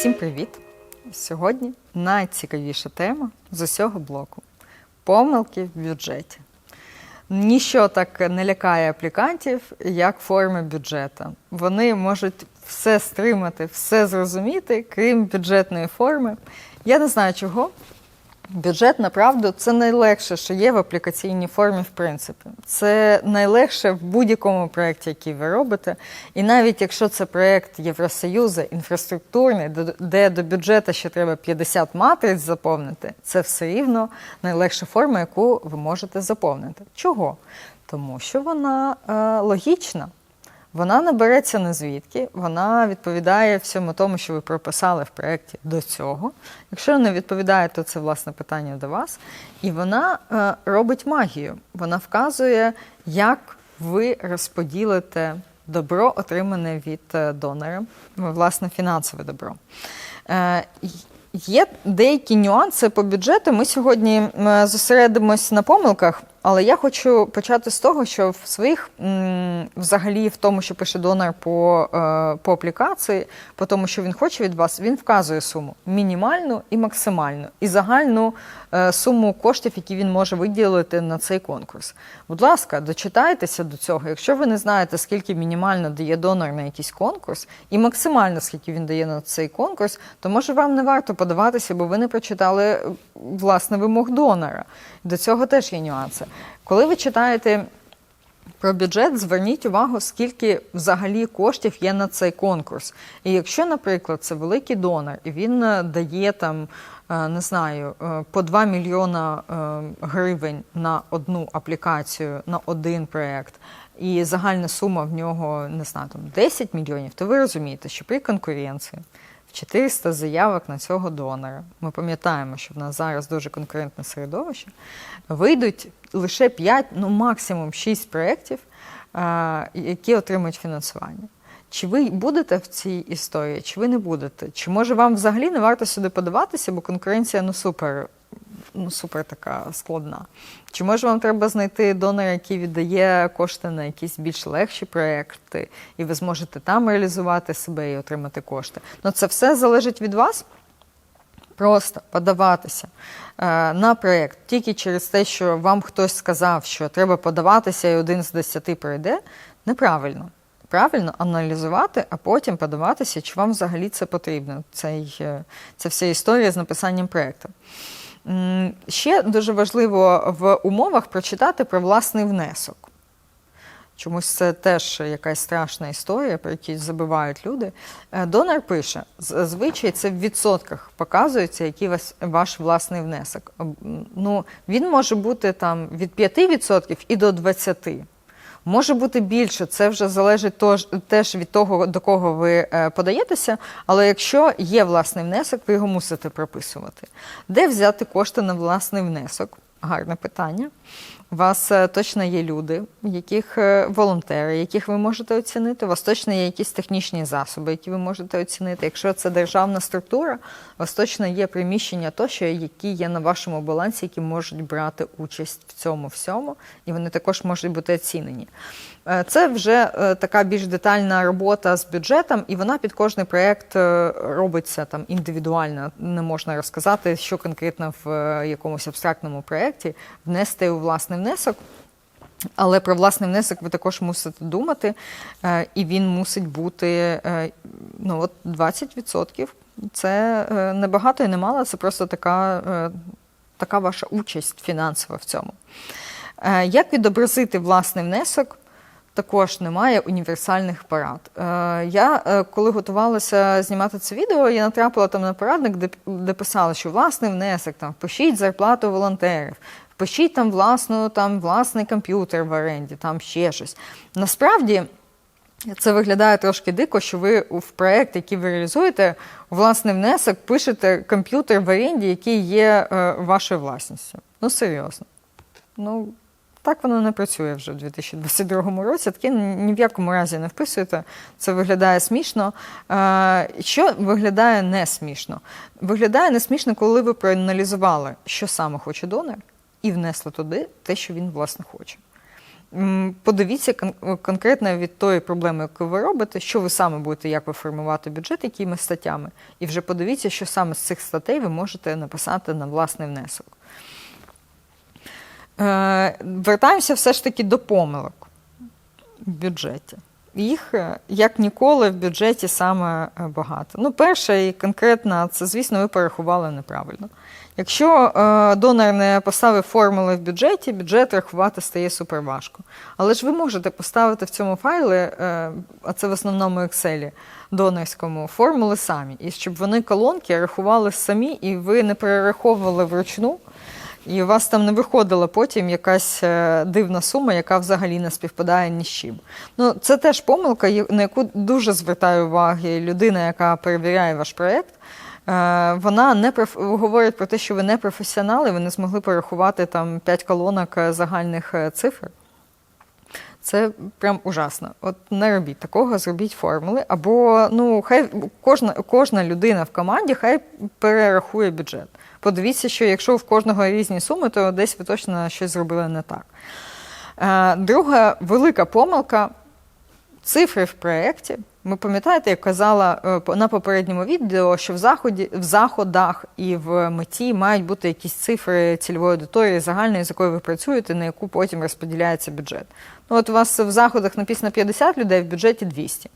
Всім привіт! Сьогодні найцікавіша тема з усього блоку помилки в бюджеті. Ніщо так не лякає аплікантів, як форми бюджету. Вони можуть все стримати, все зрозуміти, крім бюджетної форми. Я не знаю чого. Бюджет, направду, це найлегше, що є в аплікаційній формі, в принципі. Це найлегше в будь-якому проєкті, який ви робите. І навіть якщо це проєкт Євросоюзу, інфраструктурний, де- до бюджету ще треба 50 матриць заповнити, це все рівно найлегша форма, яку ви можете заповнити. Чого? Тому що вона е, логічна. Вона не береться не звідки, вона відповідає всьому тому, що ви прописали в проєкті до цього. Якщо не відповідає, то це власне питання до вас. І вона е, робить магію. Вона вказує, як ви розподілите добро, отримане від е, донора, власне, фінансове добро. Е, Є деякі нюанси по бюджету. Ми сьогодні зосередимось на помилках, але я хочу почати з того, що в своїх взагалі в тому, що пише донор по, е, по аплікації, по тому, що він хоче від вас, він вказує суму мінімальну і максимальну, і загальну е, суму коштів, які він може виділити на цей конкурс. Будь ласка, дочитайтеся до цього. Якщо ви не знаєте, скільки мінімально дає донор на якийсь конкурс, і максимально скільки він дає на цей конкурс, то може вам не варто подаватися, бо ви не прочитали власне вимог донора. До цього теж є нюанси. Коли ви читаєте про бюджет, зверніть увагу, скільки взагалі коштів є на цей конкурс. І якщо, наприклад, це великий донор, і він е, дає там, е, не знаю, е, по 2 мільйона гривень на одну аплікацію, на один проєкт, і загальна сума в нього, не знаю, там 10 мільйонів, то ви розумієте, що при конкуренції 400 заявок на цього донора. Ми пам'ятаємо, що в нас зараз дуже конкурентне середовище. Вийдуть лише 5, ну максимум 6 проєктів, які отримують фінансування. Чи ви будете в цій історії, чи ви не будете? Чи може вам взагалі не варто сюди подаватися, бо конкуренція ну супер, ну супер така складна. Чи може вам треба знайти донора, який віддає кошти на якісь більш легші проекти, і ви зможете там реалізувати себе і отримати кошти? Ну це все залежить від вас. Просто подаватися е, на проєкт тільки через те, що вам хтось сказав, що треба подаватися, і один з десяти пройде, неправильно. Правильно аналізувати, а потім подаватися, чи вам взагалі це потрібно. Цей, е, Ця вся історія з написанням проєкту. Ще дуже важливо в умовах прочитати про власний внесок. Чомусь це теж якась страшна історія, про яку забивають люди. Е, Донор пише: зазвичай це в відсотках показується, який ваш власний внесок. Ну, він може бути там від 5% і до 20%. Може бути більше, це вже залежить тож- теж від того, до кого ви е, подаєтеся. Але якщо є власний внесок, ви його мусите прописувати. Де взяти кошти на власний внесок? Гарне питання. У вас е, точно є люди, яких е, волонтери, яких ви можете оцінити. У вас точно є якісь технічні засоби, які ви можете оцінити. Якщо це державна структура, у вас точно є приміщення тощо, які є на вашому балансі, які можуть брати участь в цьому всьому, і вони також можуть бути оцінені. Е, Це вже е, така більш детальна робота з бюджетом, і вона під кожний проєкт е, робиться там індивідуально. Не можна розказати, що конкретно в якомусь абстрактному проєкті внести у власний внесок. Але про власний внесок ви також мусите думати, і він мусить бути ну, от 20%. Це е, не багато і не мало, це просто така, така ваша участь фінансова в цьому. Як відобразити власний внесок? Також немає універсальних порад. Е, Я, е, коли готувалася знімати це відео, я натрапила там на порадник, де, де писали, що власний внесок, там, впишіть зарплату волонтерів, впишіть там, власну, там власний комп'ютер в оренді, там ще щось. Насправді. Це виглядає трошки дико, що ви в проєкт, який ви реалізуєте, власний внесок пишете комп'ютер в оренді, який є е, вашою власністю. Ну, серйозно. Ну, так воно не працює вже в 2022 році. Таке ні в якому разі не вписуєте. Це виглядає смішно. Що виглядає не смішно? Виглядає не смішно, коли ви проаналізували, що саме хоче донор, і внесли туди те, що він власне хоче. подивіться конкретно від тої проблеми, яку ви робите, що ви саме будете, як ви формувати бюджет, якими статтями, і вже подивіться, що саме з цих статей ви можете написати на власний внесок. Е, Вертаємося все ж таки до помилок в бюджеті. Їх е, як ніколи в бюджеті саме е, багато. Ну, перше і конкретно, це, звісно, ви порахували неправильно. Якщо е, донор не поставив формули в бюджеті, бюджет рахувати стає суперважко. Але ж ви можете поставити в цьому файлі, е, а це в основному Excel, донорському, формули самі. І щоб вони колонки рахували самі, і ви не перераховували вручну. І у вас там не виходила потім якась е, дивна сума, яка взагалі не співпадає ні з чим. Ну, це теж помилка, на яку дуже звертає уваги людина, яка перевіряє ваш проєкт. Е, Вона не проф... говорить про те, що ви не професіонали, ви не змогли порахувати там 5 колонок е, загальних цифр. Це прям ужасно. От не робіть такого, зробіть формули. Або ну, хай кожна, кожна людина в команді хай перерахує бюджет. Подивіться, що якщо в кожного різні суми, то десь ви точно щось зробили не так. Е, Друга велика помилка цифри в проєкті. Ви пам'ятаєте, як казала е, на попередньому відео, що в заході, в заходах і в меті мають бути якісь цифри цільової аудиторії загальної, з якою ви працюєте, на яку потім розподіляється бюджет. Ну, от у вас в заходах написано 50 людей, в бюджеті 200.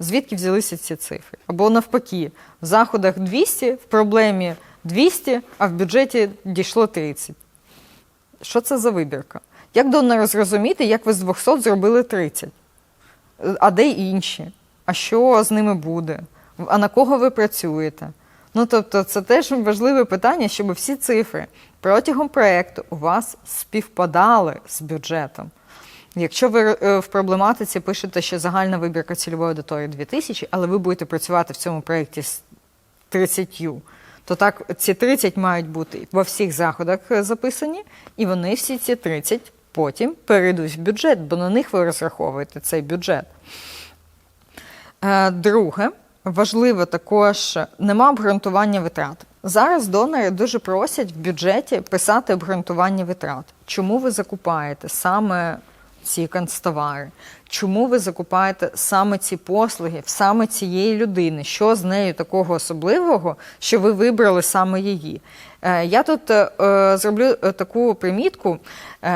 Звідки взялися ці цифри? Або навпаки, в заходах 200, в проблемі 200, а в бюджеті дійшло 30. Що це за вибірка? Як донору зрозуміти, як ви з 200 зробили 30? А де інші? А що з ними буде? А на кого ви працюєте? Ну, тобто, це теж важливе питання, щоб всі цифри протягом проєкту у вас співпадали з бюджетом. Якщо ви е, в проблематиці пишете, що загальна вибірка цільової аудиторії 2000, але ви будете працювати в цьому проєкті з 30, то так ці 30 мають бути во всіх заходах е, записані, і вони всі ці 30 потім перейдуть в бюджет, бо на них ви розраховуєте цей бюджет. Е, Друге, важливо також, нема обґрунтування витрат. Зараз донори дуже просять в бюджеті писати обґрунтування витрат. Чому ви закупаєте саме ці канцтовари? Чому ви закупаєте саме ці послуги в саме цієї людини? Що з нею такого особливого, що ви вибрали саме її? Е, Я тут е, е, зроблю таку примітку.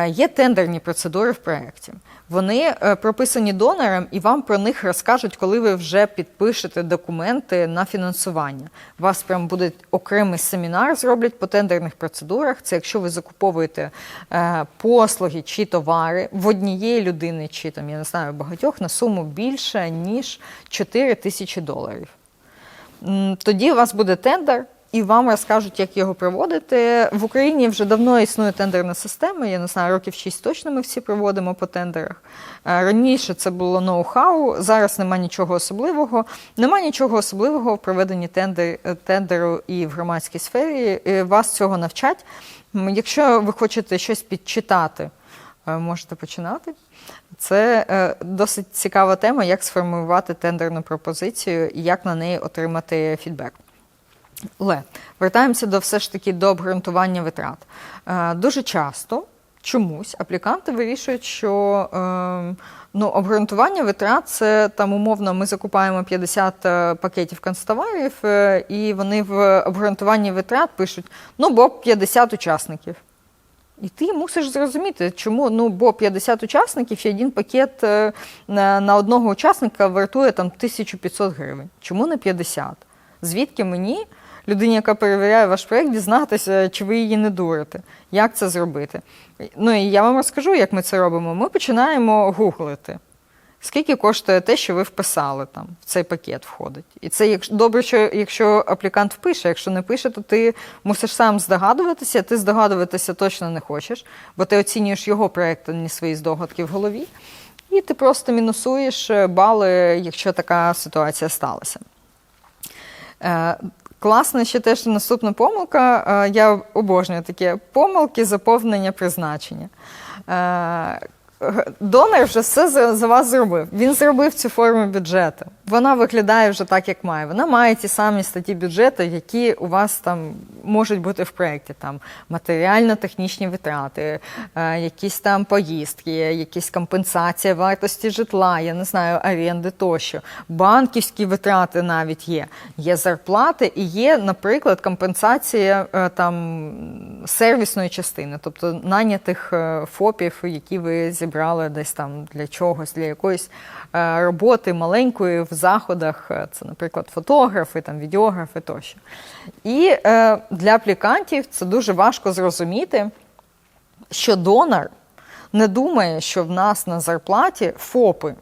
Є тендерні процедури в проєкті. Вони прописані донором, і вам про них розкажуть, коли ви вже підпишете документи на фінансування. У вас прям буде окремий семінар, зроблять по тендерних процедурах. Це якщо ви закуповуєте послуги чи товари в однієї людини, чи там я не знаю багатьох на суму більше ніж 4 тисячі доларів. Тоді у вас буде тендер, і вам розкажуть, як його проводити. В Україні вже давно існує тендерна система. Я не знаю, років 6 точно ми всі проводимо по тендерах. Е, Раніше це було ноу-хау, зараз нема нічого особливого. Нема нічого особливого в проведенні тендер, е, тендеру і в громадській сфері. Е, Вас цього навчать. Якщо ви хочете щось підчитати, можете починати. Це досить цікава тема, як сформувати тендерну пропозицію і як на неї отримати фідбек. Але вертаємося до все ж таки до обґрунтування витрат. Е, дуже часто чомусь апліканти вирішують, що е, ну, обґрунтування витрат це там умовно ми закупаємо 50 е, пакетів канцтоварів, і вони в обґрунтуванні витрат пишуть: ну, бо 50 учасників. І ти мусиш зрозуміти, чому ну бо 50 учасників і один пакет на, на одного учасника вартує там 1500 гривень. Чому не 50? Звідки мені, людині, яка перевіряє ваш проєкт, дізнатися, чи ви її не дурите? Як це зробити? Ну і я вам розкажу, як ми це робимо. Ми починаємо гуглити. Скільки коштує те, що ви вписали там в цей пакет входить? І це добре, що якщо аплікант впише, якщо не пише, то ти мусиш сам здогадуватися. Ти здогадуватися точно не хочеш, бо ти оцінюєш його проєкт, а не свої здогадки в голові. І ти просто мінусуєш е, бали, якщо така ситуація сталася. Класна ще теж наступна помилка. е, Я обожнюю такі помилки заповнення призначення. Е, Донор вже все за вас зробив. Він зробив цю форму бюджету. Вона виглядає вже так, як має. Вона має ті самі статті бюджету, які у вас там можуть бути в проєкті. Там матеріально-технічні витрати, е, якісь там поїздки, якісь компенсація вартості житла, я не знаю, оренди тощо. Банківські витрати навіть є. Є зарплати і є, наприклад, компенсація е, там сервісної частини, тобто нанятих е, ФОПів, які ви зібрали десь там для чогось, для якоїсь роботи маленької заходах. Е, Це, наприклад, фотографи, там відеографи тощо. І е, для аплікантів це дуже важко зрозуміти, що донор не думає, що в нас на зарплаті ФОПи.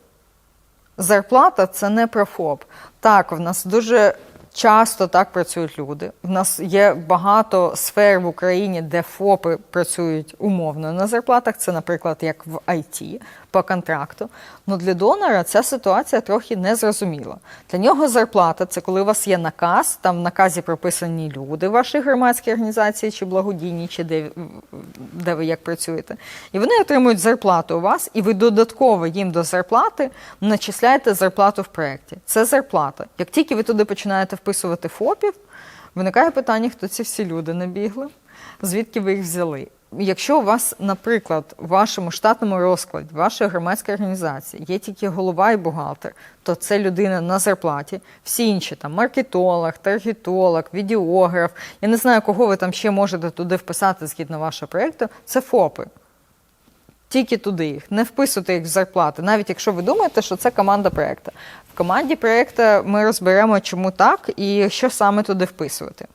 Зарплата це не про ФОП. Так, в нас дуже часто так працюють люди. В нас є багато сфер в Україні, де ФОПи працюють умовно на зарплатах. Це, наприклад, як в ІТ по контракту. Ну для донора ця ситуація трохи незрозуміла. Для нього зарплата це коли у вас є наказ, там в наказі прописані люди, ваші громадські організації чи благодійні, чи де, де ви як працюєте. І вони отримують зарплату у вас, і ви додатково їм до зарплати начисляєте зарплату в проєкті. Це зарплата. Як тільки ви туди починаєте вписувати ФОПів, виникає питання, хто ці всі люди набігли, звідки ви їх взяли. Якщо у вас, наприклад, в вашому штатному розкладі, в вашої громадської організації є тільки голова і бухгалтер, то це людина на зарплаті. Всі інші там маркетолог, таргетолог, відеограф. Я не знаю, кого ви там ще можете туди вписати згідно вашого проєкту. Це ФОПи. Тільки туди їх, не вписуйте їх в зарплати, навіть якщо ви думаєте, що це команда проєкту. В команді проєкту ми розберемо, чому так і що саме туди вписувати.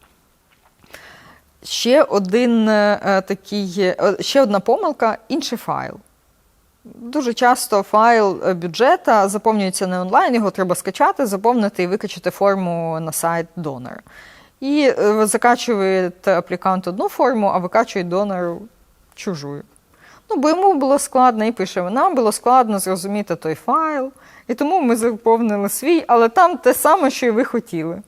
Ще один е, такий, е, ще одна помилка інший файл. Дуже часто файл е, бюджета заповнюється не онлайн, його треба скачати, заповнити і викачати форму на сайт донора. І е, аплікант одну форму, а викачує донору чужу. Ну, бо йому було складно і пише, нам було складно зрозуміти той файл, і тому ми заповнили свій, але там те саме, що і ви хотіли.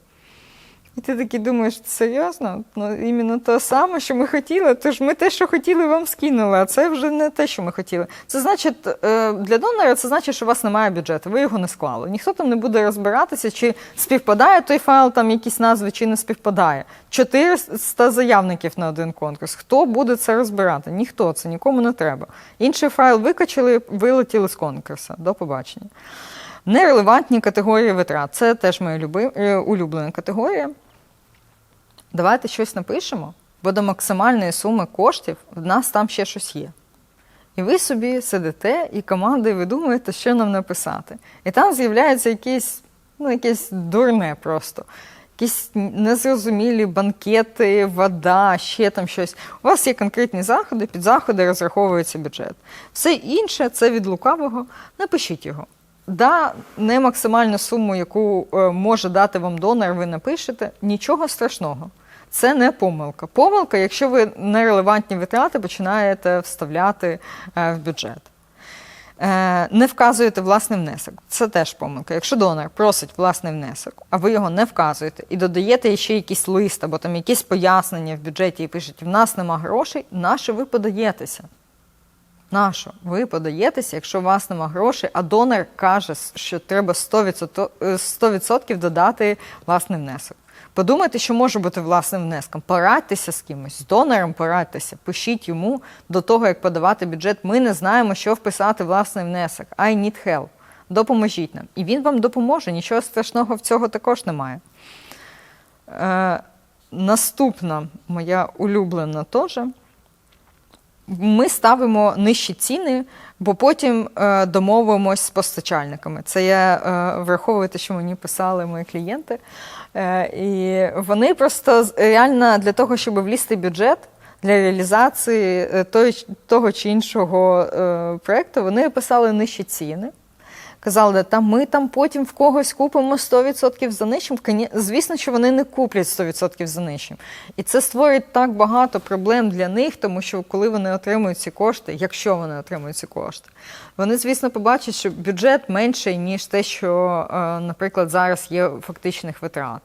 І ти такий думаєш, серйозно? Ну, іменно те саме, що ми хотіли, тож ми те, що хотіли, вам скинули, а це вже не те, що ми хотіли. Це значить, е, для донора це значить, що у вас немає бюджету, ви його не склали. Ніхто там не буде розбиратися, чи співпадає той файл, там якісь назви, чи не співпадає. 400 заявників на один конкурс. Хто буде це розбирати? Ніхто, це нікому не треба. Інший файл викачали, вилетіли з конкурсу. До побачення. Нерелевантні категорії витрат. Це теж моя е, улюблена категорія. Давайте щось напишемо, бо до максимальної суми коштів в нас там ще щось є. І ви собі сидите і командою ви думаєте, що нам написати. І там з'являється якесь, ну, якесь дурне просто. Якісь незрозумілі банкети, вода, ще там щось. У вас є конкретні заходи, під заходи розраховується бюджет. Все інше це від лукавого. Напишіть його. Да, не максимальну суму, яку е, може дати вам донор, ви напишете, нічого страшного. Це не помилка. Помилка, якщо ви нерелевантні витрати починаєте вставляти е, в бюджет. Е, не вказуєте власний внесок. Це теж помилка. Якщо донор просить власний внесок, а ви його не вказуєте і додаєте ще якийсь лист або там якісь пояснення в бюджеті і пишете, в нас нема грошей, на що ви подаєтеся? На що ви подаєтеся, якщо у вас нема грошей, а донор каже, що треба 100%, 100% додати власний внесок. Подумайте, що може бути власним внеском. Порадьтеся з кимось, з донором порадьтеся, пишіть йому до того, як подавати бюджет. Ми не знаємо, що вписати власний внесок. I need help. Допоможіть нам. І він вам допоможе. Нічого страшного в цього також немає. Е, наступна моя улюблена теж. Ми ставимо нижчі ціни, бо потім е, домовимось з постачальниками. Це я е, враховуєте, що мені писали мої клієнти. Е, і вони просто реально для того, щоб влізти в бюджет для реалізації е, той, того чи іншого е, проєкту, вони писали нижчі ціни. Казали, та ми там потім в когось купимо 100% за нижчим. Звісно, що вони не куплять 100% за нижчим. І це створить так багато проблем для них, тому що коли вони отримують ці кошти, якщо вони отримують ці кошти, вони, звісно, побачать, що бюджет менший, ніж те, що, е, наприклад, зараз є фактичних витрат.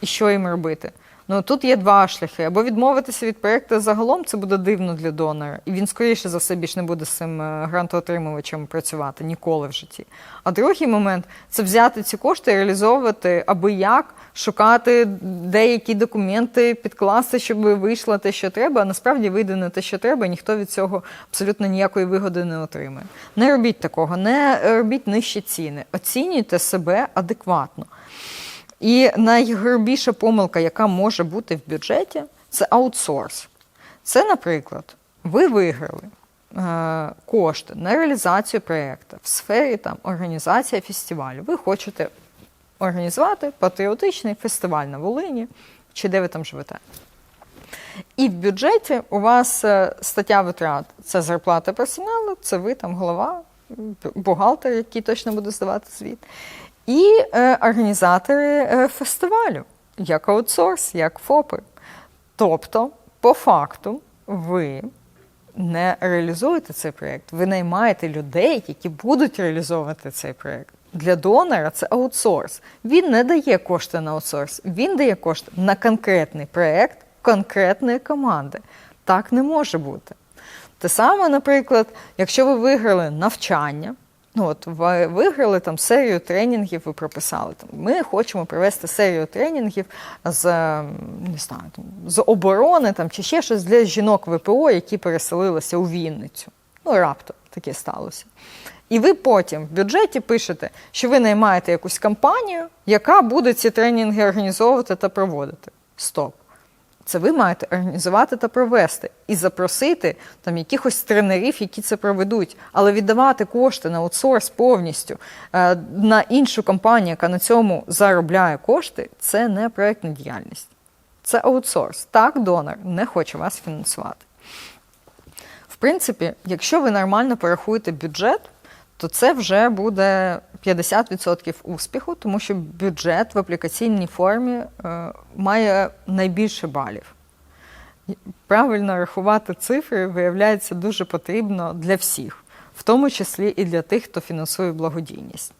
І що їм робити? Ну тут є два шляхи: або відмовитися від проєкту загалом, це буде дивно для донора, і він скоріше за все більш не буде з цим е, грантоотримувачем працювати ніколи в житті. А другий момент це взяти ці кошти реалізовувати аби як, шукати деякі документи, підкласти, щоб вийшло те, що треба. А насправді вийде не те, що треба, і ніхто від цього абсолютно ніякої вигоди не отримає. Не робіть такого, не робіть нижчі ціни, оцінюйте себе адекватно. І найгрубіша помилка, яка може бути в бюджеті, це аутсорс. Це, наприклад, ви виграли е, кошти на реалізацію проєкту в сфері там, організація фестивалю. Ви хочете організувати патріотичний фестиваль на Волині, чи де ви там живете. І в бюджеті у вас е, стаття витрат це зарплата персоналу, це ви там голова, бухгалтер, який точно буде здавати звіт. І е, організатори е, фестивалю, як аутсорс, як ФОПи. Тобто, по факту, ви не реалізуєте цей проєкт, ви наймаєте людей, які будуть реалізовувати цей проєкт. Для донора це аутсорс. Він не дає кошти на аутсорс, він дає кошти на конкретний проєкт конкретної команди. Так не може бути. Те саме, наприклад, якщо ви виграли навчання, ну от ви виграли там серію тренінгів, ви прописали там. Ми хочемо провести серію тренінгів з не знаю, там, з оборони там, чи ще щось для жінок ВПО, які переселилися у Вінницю. Ну, раптом таке сталося. І ви потім в бюджеті пишете, що ви наймаєте якусь компанію, яка буде ці тренінги організовувати та проводити. Стоп. Це ви маєте організувати та провести і запросити там якихось тренерів, які це проведуть, але віддавати кошти на аутсорс повністю е, на іншу компанію, яка на цьому заробляє кошти, це не проєктна діяльність. Це аутсорс. Так, донор не хоче вас фінансувати. В принципі, якщо ви нормально порахуєте бюджет, то це вже буде 50% успіху, тому що бюджет в аплікаційній формі е, має найбільше балів. Правильно рахувати цифри, виявляється, дуже потрібно для всіх, в тому числі і для тих, хто фінансує благодійність.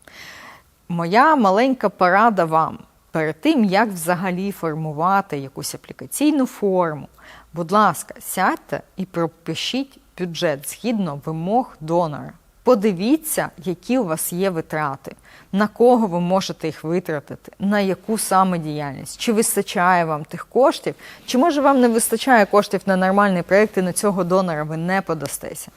Моя маленька порада вам перед тим, як взагалі формувати якусь аплікаційну форму, будь ласка, сядьте і пропишіть бюджет згідно вимог донора. Подивіться, які у вас є витрати, на кого ви можете їх витратити, на яку саме діяльність, чи вистачає вам тих коштів, чи може вам не вистачає коштів на нормальний проєкт і на цього донора ви не подастеся.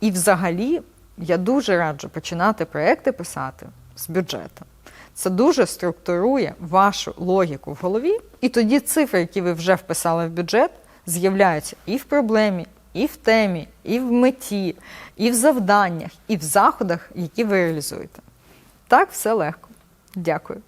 І взагалі я дуже раджу починати проєкти писати з бюджету. Це дуже структурує вашу логіку в голові, і тоді цифри, які ви вже вписали в бюджет, з'являються і в проблемі, і в темі, і в меті, і в завданнях, і в заходах, які ви реалізуєте. Так, все легко. Дякую.